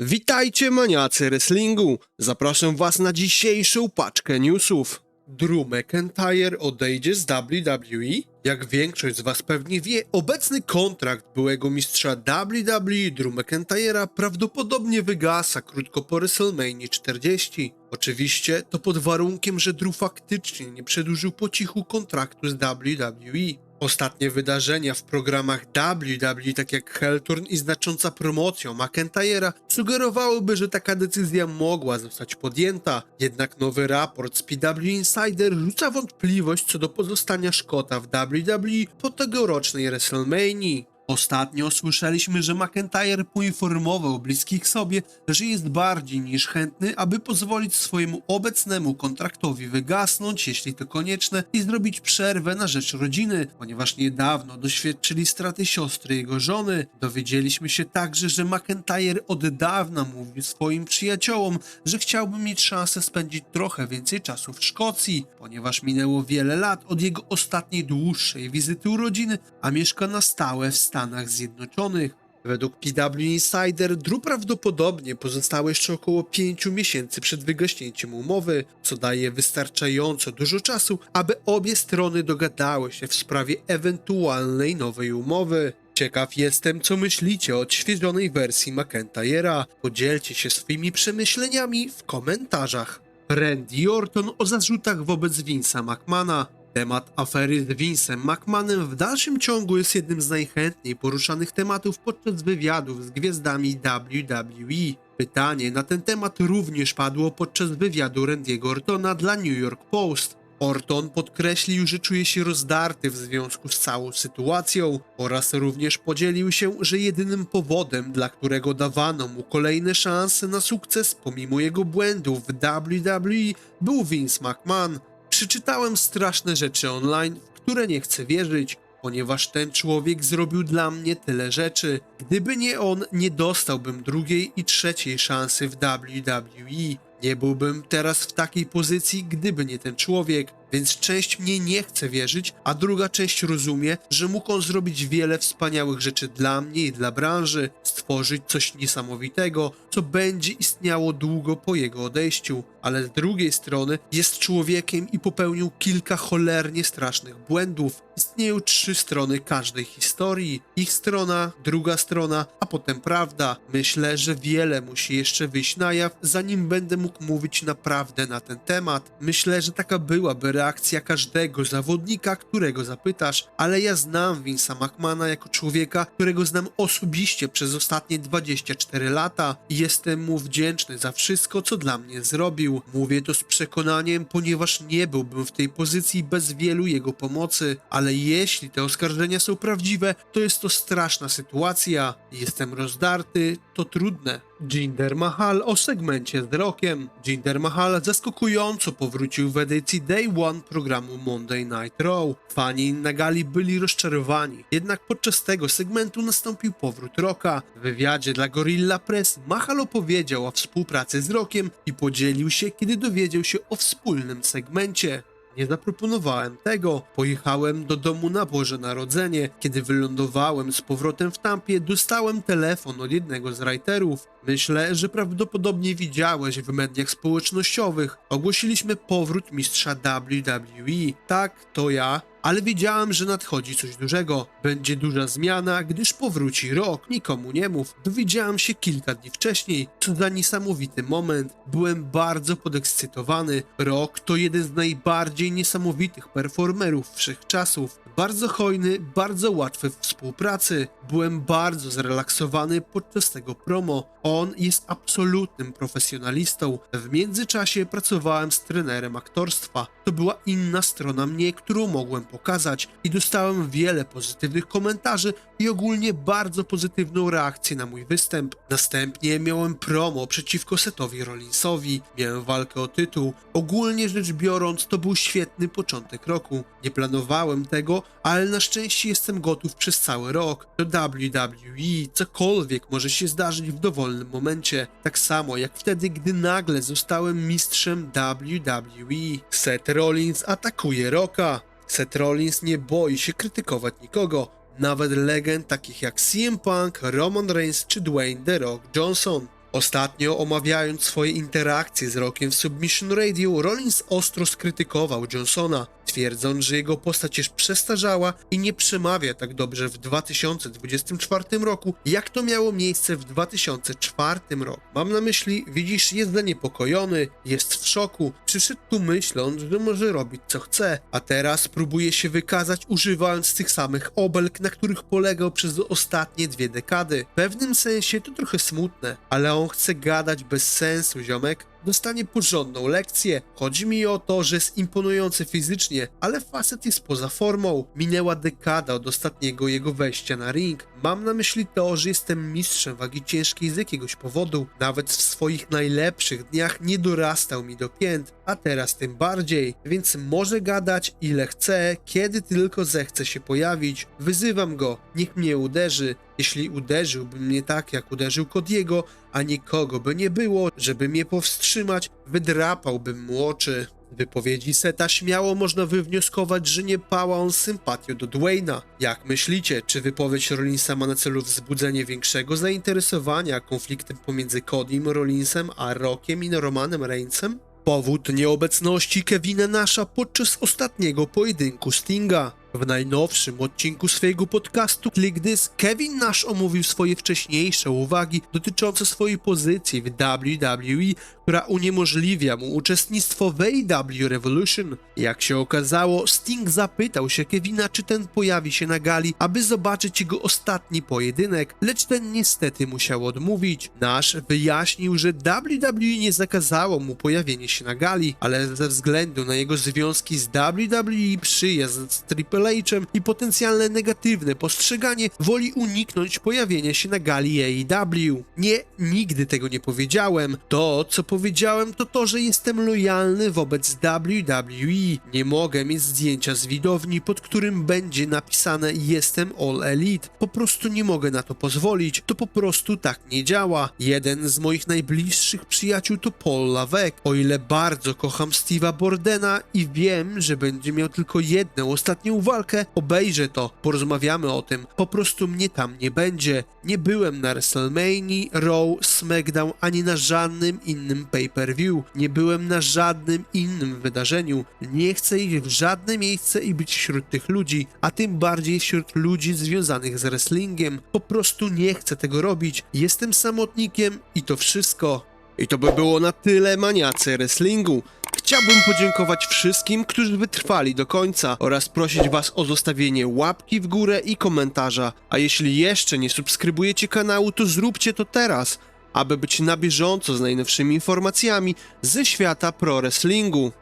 Witajcie maniacy wrestlingu! Zapraszam was na dzisiejszą paczkę newsów. Drew McIntyre odejdzie z WWE? Jak większość z was pewnie wie, obecny kontrakt byłego mistrza WWE Drew McIntyre'a prawdopodobnie wygasa krótko po WrestleMania 40. Oczywiście to pod warunkiem, że Drew faktycznie nie przedłużył po cichu kontraktu z WWE. Ostatnie wydarzenia w programach WWE, tak jak Hellturn i znacząca promocja McIntyre'a, sugerowałyby, że taka decyzja mogła zostać podjęta. Jednak nowy raport z PW Insider rzuca wątpliwość co do pozostania Szkota w WWE po tegorocznej WrestleMania. Ostatnio słyszeliśmy, że McIntyre poinformował bliskich sobie, że jest bardziej niż chętny, aby pozwolić swojemu obecnemu kontraktowi wygasnąć, jeśli to konieczne, i zrobić przerwę na rzecz rodziny, ponieważ niedawno doświadczyli straty siostry jego żony. Dowiedzieliśmy się także, że McIntyre od dawna mówił swoim przyjaciołom, że chciałby mieć szansę spędzić trochę więcej czasu w Szkocji, ponieważ minęło wiele lat od jego ostatniej dłuższej wizyty u rodziny, a mieszka na stałe w Stanach Zjednoczonych. Według PW Insider Drew prawdopodobnie pozostało jeszcze około 5 miesięcy przed wygaśnięciem umowy, co daje wystarczająco dużo czasu, aby obie strony dogadały się w sprawie ewentualnej nowej umowy. Ciekaw jestem, co myślicie o odświeżonej wersji McIntyre'a. Podzielcie się swoimi przemyśleniami w komentarzach. Randy Orton o zarzutach wobec Vince'a McMahona. Temat afery z Vince'em McMahonem w dalszym ciągu jest jednym z najchętniej poruszanych tematów podczas wywiadów z gwiazdami WWE. Pytanie na ten temat również padło podczas wywiadu Randy'ego Ortona dla New York Post. Orton podkreślił, że czuje się rozdarty w związku z całą sytuacją oraz również podzielił się, że jedynym powodem, dla którego dawano mu kolejne szanse na sukces pomimo jego błędów w WWE był Vince McMahon. Przeczytałem straszne rzeczy online, w które nie chcę wierzyć, ponieważ ten człowiek zrobił dla mnie tyle rzeczy. Gdyby nie on, nie dostałbym drugiej i trzeciej szansy w WWE. Nie byłbym teraz w takiej pozycji, gdyby nie ten człowiek, więc część mnie nie chce wierzyć, a druga część rozumie, że mógł on zrobić wiele wspaniałych rzeczy dla mnie i dla branży, stworzyć coś niesamowitego, co będzie istniało długo po jego odejściu, ale z drugiej strony jest człowiekiem i popełnił kilka cholernie strasznych błędów. Istnieją trzy strony każdej historii. Ich strona, druga strona, a potem prawda. Myślę, że wiele musi jeszcze wyjść na jaw, zanim będę mógł mówić naprawdę na ten temat. Myślę, że taka byłaby reakcja każdego zawodnika, którego zapytasz, ale ja znam Vince'a McMahona jako człowieka, którego znam osobiście przez ostatnie 24 lata i jestem mu wdzięczny za wszystko, co dla mnie zrobił. Mówię to z przekonaniem, ponieważ nie byłbym w tej pozycji bez wielu jego pomocy, ale jeśli te oskarżenia są prawdziwe, to jest to straszna sytuacja. Jestem rozdarty, to trudne. Jinder Mahal o segmencie z Rockiem. Jinder Mahal zaskakująco powrócił w edycji Day One programu Monday Night Raw. Fani na gali byli rozczarowani, jednak podczas tego segmentu nastąpił powrót Rocka. W wywiadzie dla Gorilla Press Mahal opowiedział o współpracy z Rockiem i podzielił się, kiedy dowiedział się o wspólnym segmencie. Nie zaproponowałem tego. Pojechałem do domu na Boże Narodzenie. Kiedy wylądowałem z powrotem w Tampie, dostałem telefon od jednego z writerów. Myślę, że prawdopodobnie widziałeś w mediach społecznościowych. Ogłosiliśmy powrót mistrza WWE. Tak, to ja. Ale wiedziałem, że nadchodzi coś dużego. Będzie duża zmiana, gdyż powróci rok, nikomu nie mów. Dowiedziałem się kilka dni wcześniej. Co za niesamowity moment. Byłem bardzo podekscytowany. Rok to jeden z najbardziej niesamowitych performerów wszechczasów. Bardzo hojny, bardzo łatwy w współpracy. Byłem bardzo zrelaksowany podczas tego promo. On jest absolutnym profesjonalistą. W międzyczasie pracowałem z trenerem aktorstwa. To była inna strona mnie, którą mogłem pokazać i dostałem wiele pozytywnych komentarzy i ogólnie bardzo pozytywną reakcję na mój występ. Następnie miałem promo przeciwko Setowi Rollinsowi, miałem walkę o tytuł. Ogólnie rzecz biorąc, to był świetny początek roku. Nie planowałem tego, ale na szczęście jestem gotów przez cały rok. Do WWE cokolwiek może się zdarzyć w dowolnym momencie. Tak samo jak wtedy, gdy nagle zostałem mistrzem WWE. Seth Rollins atakuje Rocka. Seth Rollins nie boi się krytykować nikogo, nawet legend takich jak CM Punk, Roman Reigns czy Dwayne The Rock Johnson. Ostatnio omawiając swoje interakcje z Rockiem w Submission Radio, Rollins ostro skrytykował Johnsona, twierdząc, że jego postać jest przestarzała i nie przemawia tak dobrze w 2024 roku, jak to miało miejsce w 2004 roku. Mam na myśli, widzisz, jest zaniepokojony, jest w szoku, przyszedł tu myśląc, że może robić co chce, a teraz próbuje się wykazać używając tych samych obelg, na których polegał przez ostatnie dwie dekady. W pewnym sensie to trochę smutne, ale on chce gadać bez sensu, ziomek. Dostanie porządną lekcję. Chodzi mi o to, że jest imponujący fizycznie, ale facet jest poza formą. Minęła dekada od ostatniego jego wejścia na ring. Mam na myśli to, że jestem mistrzem wagi ciężkiej z jakiegoś powodu. Nawet w swoich najlepszych dniach nie dorastał mi do pięt, a teraz tym bardziej. Więc może gadać ile chce, kiedy tylko zechce się pojawić. Wyzywam go, niech mnie uderzy. Jeśli uderzyłby mnie tak, jak uderzył Kodiego, a nikogo by nie było, żeby mnie powstrzymać, wydrapałbym mu oczy. Z wypowiedzi Seta śmiało można wywnioskować, że nie pała on sympatią do Dwayna. Jak myślicie, czy wypowiedź Rollinsa ma na celu wzbudzenie większego zainteresowania konfliktem pomiędzy Codym Rollinsem a Rockiem i Romanem Reignsem? Powód nieobecności Kevina Nasha podczas ostatniego pojedynku Stinga. W najnowszym odcinku swojego podcastu Click This Kevin Nash omówił swoje wcześniejsze uwagi dotyczące swojej pozycji w WWE, która uniemożliwia mu uczestnictwo w AEW Revolution. Jak się okazało, Sting zapytał się Kevina, czy ten pojawi się na gali, aby zobaczyć jego ostatni pojedynek, lecz ten niestety musiał odmówić. Nash wyjaśnił, że WWE nie zakazało mu pojawienia się na gali, ale ze względu na jego związki z WWE, przyjazd z Triple H'em i potencjalne negatywne postrzeganie, woli uniknąć pojawienia się na gali AEW. Nie, nigdy tego nie powiedziałem. To, co powiedziałem, to to, że jestem lojalny wobec WWE. Nie mogę mieć zdjęcia z widowni, pod którym będzie napisane jestem All Elite. Po prostu nie mogę na to pozwolić. To po prostu tak nie działa. Jeden z moich najbliższych przyjaciół to Paul Lavec. O ile bardzo kocham Steve'a Bordena i wiem, że będzie miał tylko jedną ostatnią walkę, obejrzę to, porozmawiamy o tym. Po prostu mnie tam nie będzie. Nie byłem na WrestleMania, Raw, SmackDown, ani na żadnym innym pay-per-view. Nie byłem na żadnym innym wydarzeniu. Nie chcę iść w żadne miejsce i być wśród tych ludzi, a tym bardziej wśród ludzi związanych z wrestlingiem. Po prostu nie chcę tego robić. Jestem samotnikiem i to wszystko. I to by było na tyle maniacy wrestlingu. Chciałbym podziękować wszystkim, którzy wytrwali do końca oraz prosić Was o zostawienie łapki w górę i komentarza. A jeśli jeszcze nie subskrybujecie kanału, to zróbcie to teraz, aby być na bieżąco z najnowszymi informacjami ze świata pro wrestlingu.